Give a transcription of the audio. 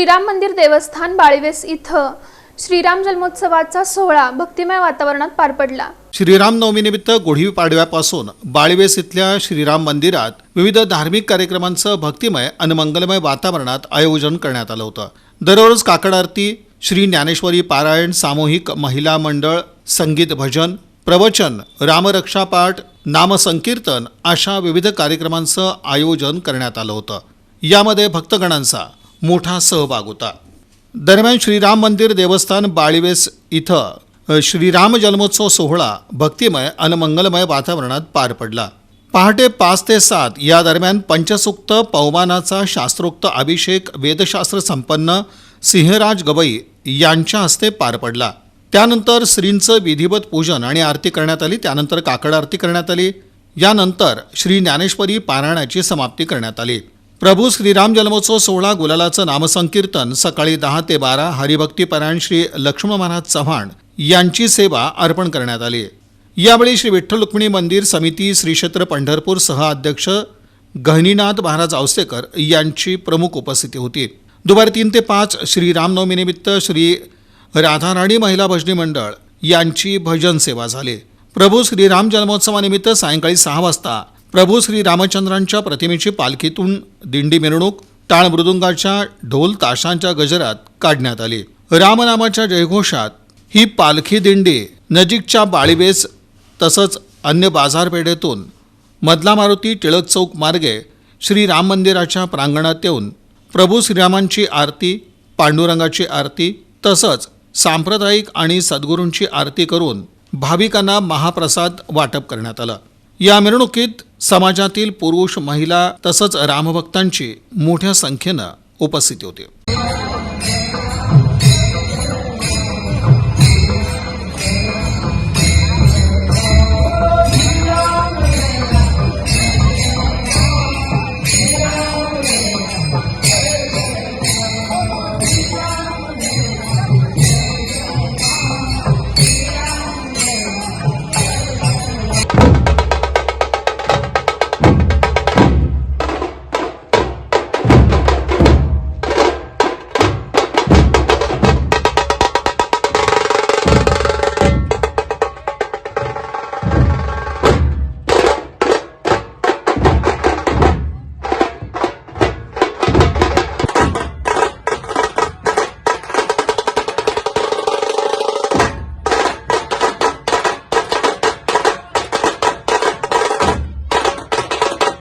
श्रीराम मंदिर देवस्थान बाळीवेस इथं श्रीराम जन्मोत्सवाचा सोहळा भक्तिमय वातावरणात पार पडला. श्रीराम नवमीनिमित्त गुढीपाडव्यापासून बाळवेस इथल्या श्रीराम मंदिरात विविध धार्मिक कार्यक्रमांचं भक्तिमय आणि मंगलमय वातावरणात आयोजन करण्यात आलं होतं. दररोज काकड आरती श्री ज्ञानेश्वरी पारायण सामूहिक महिला मंडळ संगीत भजन प्रवचन रामरक्षा पाठ नामसंकीर्तन अशा विविध कार्यक्रमांचं आयोजन करण्यात आलं होतं. यामध्ये भक्तगणांचा मोठा सहभाग होता. दरम्यान श्रीराम मंदिर देवस्थान बाळीवेस इथं श्रीराम जन्मोत्सव सोहळा भक्तिमय आणि मंगलमय वातावरणात पार पडला. पहाटे पाच ते सात या दरम्यान पंचसुक्त पवमानाचा शास्त्रोक्त अभिषेक वेदशास्त्र संपन्न सिंहराज गवई यांच्या हस्ते पार पडला. त्यानंतर श्रींचं विधिवत पूजन आणि आरती करण्यात आली त्यानंतर काकड आरती करण्यात आली यानंतर श्री ज्ञानेश्वरी पारायणाची समाप्ती करण्यात आली. प्रभू श्रीराम जन्मोत्सव सोहळा गुलालाचं नामसंकीर्तन सकाळी दहा ते बारा हरिभक्तीपरायण श्री लक्ष्मण महाराज चव्हाण यांची सेवा अर्पण करण्यात आली. यावेळी श्री विठ्ठल रुक्मिणी मंदिर समिती श्री क्षेत्र पंढरपूर सहअध्यक्ष अध्यक्ष महाराज आवसेकर यांची प्रमुख उपस्थिती होती. दुपारी तीन ते पाच श्री रामनवमीनिमित्त श्री राधाराणी महिला भजनी मंडळ यांची भजन सेवा झाली. प्रभू श्रीराम जन्मोत्सवानिमित्त सायंकाळी सहा वाजता प्रभू श्री रामचंद्रांच्या प्रतिमेची पालखीतून दिंडी मिरवणूक टाळ मृदुंगाच्या ढोल ताशांच्या गजरात काढण्यात आली. रामनामाच्या जयघोषात ही पालखी दिंडी नजीकच्या बाळीबेस तसंच अन्य बाजारपेठेतून मधला मारुती टिळक चौक मार्गे श्री राम मंदिराच्या प्रांगणात येऊन प्रभू श्रीरामांची आरती पांडुरंगाची आरती तसंच सांप्रदायिक आणि सद्गुरूंची आरती करून भाविकांना महाप्रसाद वाटप करण्यात आलं. या मिरवणुकीत समाजातील पुरुष महिला तसंच रामभक्तांची मोठ्या संख्येनं उपस्थिती होती.